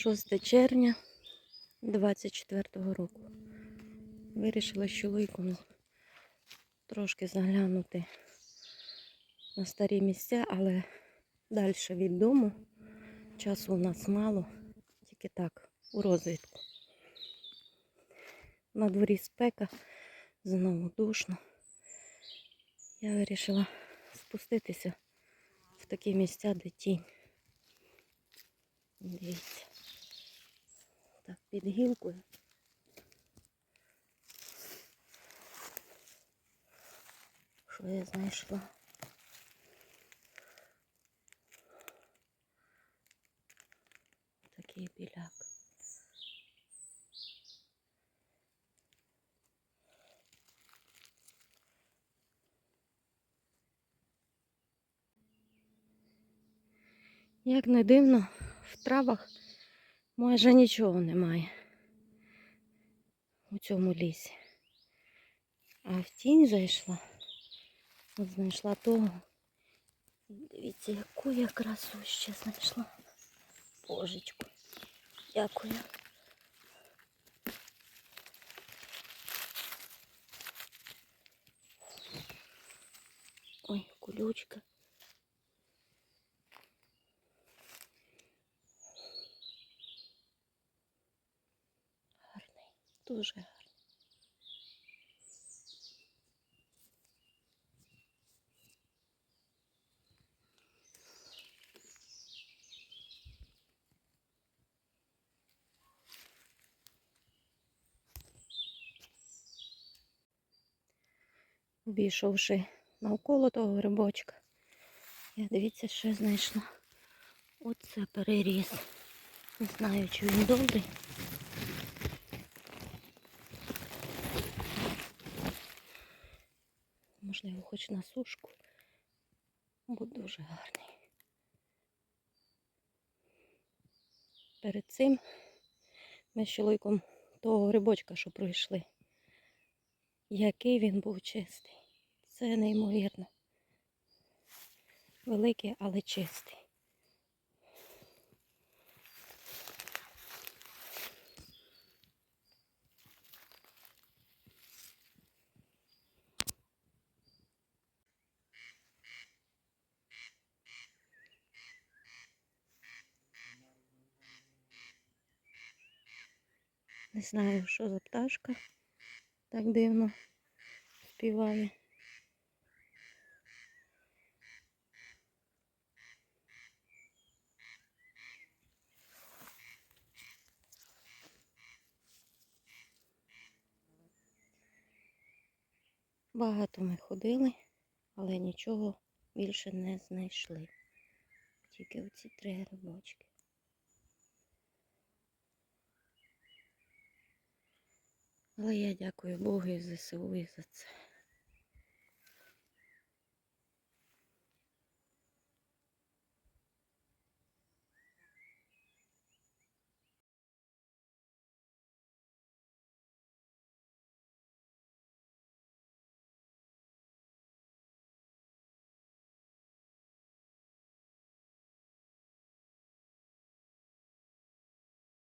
6 червня 24 року. Вирішила з чоловіком трошки заглянути на старі місця, але далі від дому. Часу у нас мало, тільки так, у розвідку. На дворі спека, знову душно. Я вирішила спуститися в такі місця, де тінь. Дивіться. Так, під гілкою. Що я знайшла? Такий біляк. Як не дивно, в травах майже нічого немає у цьому лісі. А в тінь зайшла, от знайшла того. Дивіться, яку я красу ще знайшла. Божечку. Дякую. Ой, колючка. Дуже гарний. Обійшовши навколо того грибочка, я дивіться, що знайшла. Оце переріз. Не знаю, чи він добрий. Можливо, хоч на сушку, бо дуже гарний. Перед цим ми з чоловіком того грибочка, що пройшли. Який він був чистий. Це неймовірно. Великий, але чистий. Не знаю, що за пташка так дивно співає. Багато ми ходили, але нічого більше не знайшли. Тільки оці три грибочки. Але я дякую Богу і ЗСУ і за це.